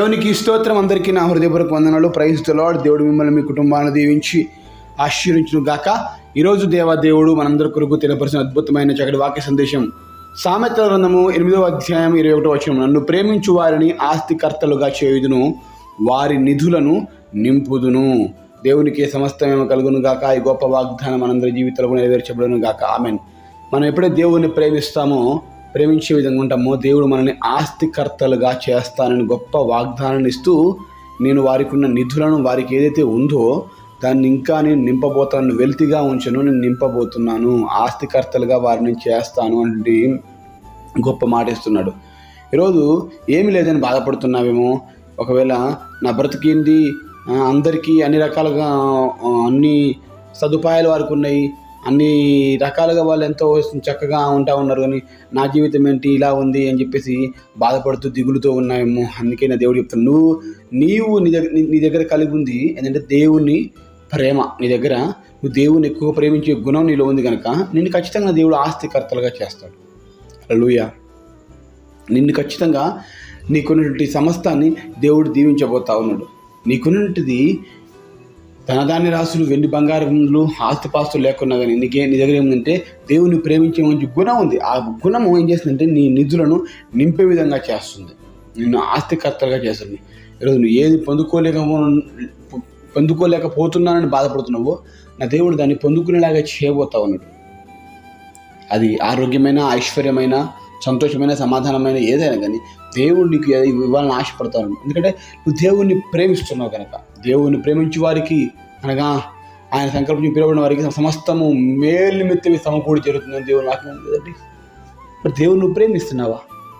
దేవునికి స్తోత్రం. అందరికీ నా హృదయపూర్వక వందనాలు. ప్రైస్తులాడు దేవుడు మిమ్మల్ని మీ కుటుంబాన్ని దీవించి ఆశీర్వించును గాక. ఈరోజు దేవా దేవుడు మనందరి కొరకు తెలియపరిచిన అద్భుతమైన చక్కటి వాక్య సందేశం. సామెతల గ్రంథము ఎనిమిదవ అధ్యాయం ఇరవై ఒకటో వచ్చిన నన్ను ప్రేమించు వారిని ఆస్తికర్తలుగా చేయుదును వారి నిధులను నింపుదును. దేవునికి సమస్తమేమో కలుగును గాక. ఈ గొప్ప వాగ్దానం మనందరి జీవితంలో నెరవేర్చబడును గాక. ఆమెన్. మనం ఎప్పుడైతే దేవుణ్ణి ప్రేమిస్తామో ప్రేమించే విధంగా ఉంటామో దేవుడు మనల్ని ఆస్తికర్తలుగా చేస్తానని గొప్ప వాగ్దానాన్ని ఇస్తూ నేను వారికి ఉన్న నిధులను వారికి ఏదైతే ఉందో దాన్ని ఇంకా నేను నింపబోతాను వెల్తిగా ఉంచను నేను నింపబోతున్నాను ఆస్తికర్తలుగా వారిని చేస్తాను అంటే గొప్ప మాట ఇస్తున్నాడు. ఈరోజు ఏమి లేదని బాధపడుతున్నావేమో? ఒకవేళ నా బ్రతికింది అందరికీ అన్ని రకాలుగా అన్ని సదుపాయాలు వారికి ఉన్నాయి. అన్ని రకాలుగా వాళ్ళు ఎంతో చక్కగా ఉంటా ఉన్నారు కానీ నా జీవితం ఏంటి? ఇలా ఉంది అని చెప్పేసి బాధపడుతూ దిగులుతో ఉన్నాయేమో. అందుకే నా దేవుడు చెప్తాను నువ్వు నీవు నీ దగ్గర నీ దగ్గర కలిగి ఉంది. ఏంటంటే దేవుని ప్రేమ నీ దగ్గర. నువ్వు దేవుని ఎక్కువ ప్రేమించే గుణం నీలో ఉంది కనుక నిన్ను ఖచ్చితంగా దేవుడు ఆస్తికర్తలుగా చేస్తాడు. లూయ నిన్ను ఖచ్చితంగా నీకున్నటువంటి సమస్తాన్ని దేవుడు దీవించబోతా ఉన్నాడు. నీకున్నటువంటిది ధనధాన్య రాశులు వెండి బంగారములు ఆస్తిపాస్తులు లేకున్నా కానీ నీకే నీ దగ్గర ఏముందంటే దేవుని ప్రేమించే మంచి గుణం ఉంది. ఆ గుణము ఏం చేస్తుందంటే నీ నిధులను నింపే విధంగా చేస్తుంది. నిన్ను ఆస్తికర్తలుగా చేస్తుంది. ఈరోజు నువ్వు ఏది పొందుకోలేక పొందుకోలేకపోతున్నానని బాధపడుతున్నావో నా దేవుడు దాన్ని పొందుకునేలాగా చేయబోతా ఉన్నాడు. అది ఆరోగ్యమైన ఐశ్వర్యమైన సంతోషమైన సమాధానమైన ఏదైనా కానీ దేవుడు నీకు ఇవ్వాలని ఆశపడతాను ఎందుకంటే నువ్వు దేవుణ్ణి ప్రేమిస్తున్నావు కనుక. దేవుణ్ణి ప్రేమించే వారికి అనగా ఆయన సంకల్పించి పిలువబడిన వారికి సమస్తము మేలు సమకూడి జరుగుతుందని దేవుని వాక్యం కదండి. మరి దేవుని నువ్వు ప్రేమిస్తున్నావా?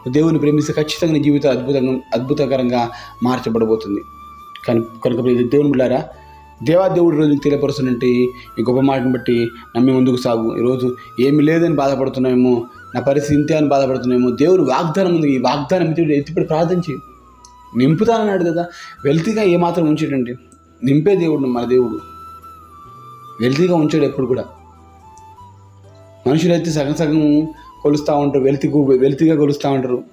దేవుని ప్రేమిస్తే ఖచ్చితంగా నీ జీవితం అద్భుతంగా అద్భుతకరంగా మార్చబడబోతుంది. కానీ కనుక దేవుని బిడ్డారా దేవా దేవుడు రోజు తెలియపరుస్తున్నట్టు ఈ గొప్ప మాటను బట్టి నమ్మి ముందుకు సాగు. ఈరోజు ఏమి లేదని బాధపడుతున్నామేమో నా పరిస్థితి ఇంతే అని బాధపడుతున్నామో దేవుడు వాగ్దానం ఉంది. ఈ వాగ్దానం ఎత్తి ఎత్తిపడి ప్రార్థన చేయి. నింపుతానన్నాడు కదా. వెల్తీగా ఏమాత్రం ఉంచేటండి. నింపే దేవుడు మన దేవుడు. వెల్తీగా ఉంచాడు ఎప్పుడు కూడా. మనుషులైతే సగం సగం కొలుస్తూ ఉంటారు. వెల్తి వెల్తిగా కొలుస్తూ ఉంటారు.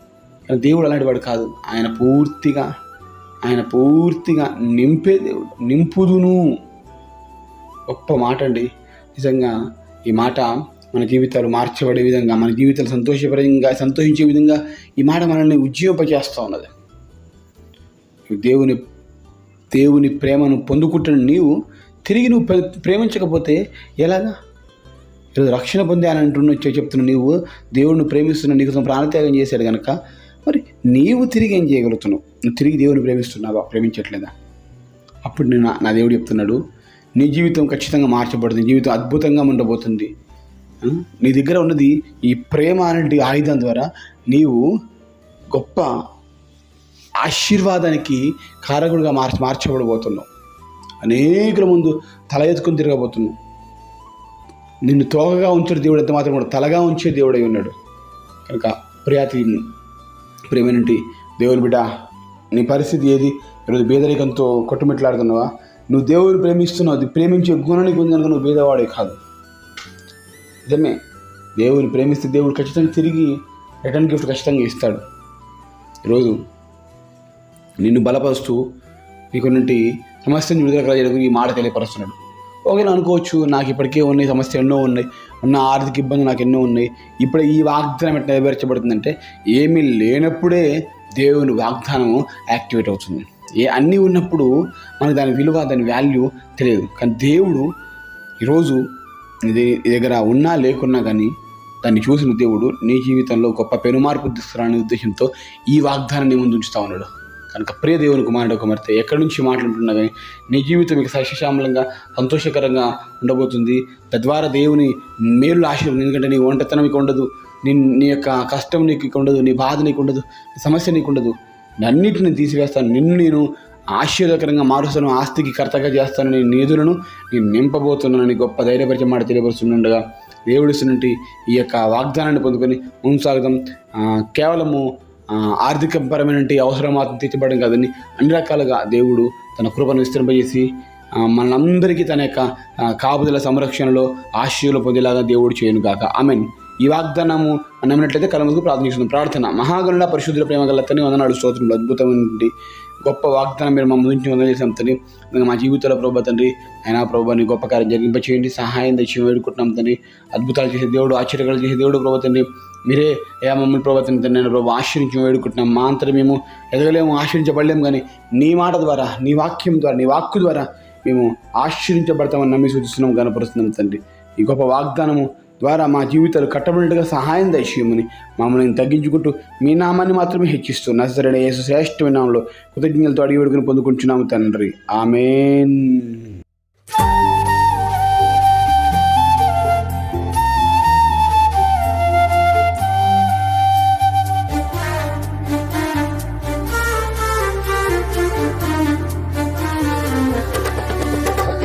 కానీ దేవుడు అలాంటి వాడు కాదు. ఆయన పూర్తిగా ఆయన పూర్తిగా నింపే దేవుడు. నింపుదును. గొప్ప మాట అండి. నిజంగా ఈ మాట మన జీవితాలు మార్చబడే విధంగా మన జీవితాలు సంతోషపరంగా సంతోషించే విధంగా ఈ మాట మనల్ని ఉజ్జీవింపజేస్తూ ఉన్నది. దేవుని దేవుని ప్రేమను పొందుకుంటున్న నీవు తిరిగి నువ్వు ప్రే- ప్రేమించకపోతే ఎలాగా? ఈరోజు రక్షణ పొందాలని అంటున్న చెప్తున్న నీవు దేవుడిని ప్రేమిస్తున్న నీకు ప్రాణత్యాగం చేశాడు కనుక మరి నీవు తిరిగి ఏం చేయగలుగుతున్నావు? నువ్వు తిరిగి దేవుని ప్రేమిస్తున్నావా? ప్రేమించట్లేదా? అప్పుడు నేను నా- నా దేవుడు చెప్తున్నాడు నీ జీవితం ఖచ్చితంగా మార్చబడుతుంది జీవితం అద్భుతంగా ఉండబోతుంది. నీ దగ్గర ఉన్నది ఈ ప్రేమ అనే ఆయుధం ద్వారా నీవు గొప్ప ఆశీర్వాదానికి కారకుడిగా మార్చి మార్చబడబోతున్నావు. అనేకుల ముందు తల ఎత్తుకుని తిరగబోతున్నావు. నిన్ను తోకగా ఉంచే దేవుడు ఎంత మాత్రం కూడా తలగా ఉంచే దేవుడై ఉన్నాడు. కనుక ప్రియాతి ప్రేమేంటి దేవుని బిడ్డ నీ పరిస్థితి ఏది? ఈరోజు బేదరికంతో కొట్టుమిట్లాడుతున్నావా? నువ్వు దేవుని ప్రేమిస్తున్నావు అది ప్రేమించే గుణానికి ఉందనుక నువ్వు బేదవాడే కాదు. నిజమే. దేవుని ప్రేమిస్తే దేవుడు ఖచ్చితంగా తిరిగి రిటర్న్ గిఫ్ట్ ఖచ్చితంగా ఇస్తాడు. ఈరోజు నిన్ను బలపరుస్తూ నీకున్నటి సమస్యను విడుదల కలగడానికి ఈ మాట తెలియపరుస్తున్నాడు. ఒకవేళ అనుకోవచ్చు నాకు ఇప్పటికే ఉన్నాయి సమస్య ఎన్నో ఉన్నాయి ఉన్న ఆర్థిక ఇబ్బందులు నాకు ఎన్నో ఉన్నాయి ఇప్పుడు ఈ వాగ్దానం ఎట్లా నెరవేర్చబడుతుందంటే ఏమీ లేనప్పుడే దేవుని వాగ్దానం యాక్టివేట్ అవుతుంది. ఏ అన్నీ ఉన్నప్పుడు మనకు దాని విలువ దాని వాల్యూ తెలియదు. కానీ దేవుడు ఈరోజు నీ దగ్గర ఉన్నా లేకున్నా కానీ దాన్ని చూసిన దేవుడు నీ జీవితంలో గొప్ప పెనుమార్పు తీసుకురాని ఉద్దేశంతో ఈ వాగ్దానాన్ని ముందు ఉంచుతా ఉన్నాడు. కనుక ప్రియ దేవుని కుమారుడు కుమార్తె ఎక్కడి నుంచి మాట్లాడుతున్నా కానీ నీ జీవితం మీకు సస్యశ్యామలంగా సంతోషకరంగా ఉండబోతుంది. తద్వారా దేవుని మేలు ఆశీర్వదం ఎందుకంటే నీ ఒంటతనం నీకు ఉండదు నీ నీ యొక్క కష్టం నీకు ఉండదు నీ బాధ నీకు ఉండదు సమస్య నీకు ఉండదు. అన్నిటిని తీసివేస్తాను నిన్ను నేను ఆశ్చర్యకరంగా మారుస్తాను ఆస్తికి కర్తగా చేస్తాను నీ నిధులను నేను నింపబోతున్నానని గొప్ప ధైర్యపరిచే మాట తెలియపరుస్తుండగా దేవుడిస్తున్నట్టు ఈ యొక్క వాగ్దానాన్ని పొందుకొని ముందు కేవలము ఆ, ఆర్థికపరమైన అవసరం మాత్రం తీర్చబడడం కాదని అన్ని రకాలుగా దేవుడు తన కృపను విస్తరింపజేసి మనందరికీ తన యొక్క కాపుదల సంరక్షణలో ఆశీర్లు పొందేలాగా దేవుడు చేయను గాక. ఆమెన్. ఈ వాగ్దానము నమ్మినట్లయితే కలముకు ప్రార్థిస్తుంది ప్రార్థన. మహాగణుల పరిశుద్ధుల ప్రేమ గల తని వందనాడు స్తోత్రంలో అద్భుతమైనటువంటి గొప్ప వాగ్దానం మీరు మా ముందు వందలేసాం తండ్రి. ఇంకా మా జీవితంలో ప్రభా తండ్రి అయినా ప్రభా నీ గొప్ప కార్యం జరిగింపచేయండి. సహాయం తెచ్చి వేడుకుంటున్నాం తండ్రి. అద్భుతాలు చేసే దేవుడు ఆశ్చర్యకాలు చేసే దేవుడు ప్రభా తండ్రి. మీరే ఏ మమ్మల్ని ప్రభుత్వం తండ్రి నేను ప్రభు ఆశ్రయించి వేడుకుంటున్నాం. మా అంతటి మేము ఎదగలేము ఆశ్రయించబడలేము కానీ నీ మాట ద్వారా నీ వాక్యం ద్వారా నీ వాక్కు ద్వారా మేము ఆశ్చర్యించబడతామని నమ్మి సూచిస్తున్నాం కనపరుస్తున్నాం తండ్రి. ఈ గొప్ప వాగ్దానము ద్వారా మా జీవితాలు కట్టబడినట్టుగా సహాయం దయచేయమని మమ్మల్ని తగ్గించుకుంటూ మీ నామాన్ని మాత్రమే హెచ్చిస్తూ నజరడ యేసు శ్రేష్టమైన నామంలో కృతజ్ఞతలతో అడిగి పొందుకుంటున్నాము తండ్రి. ఆమెన్.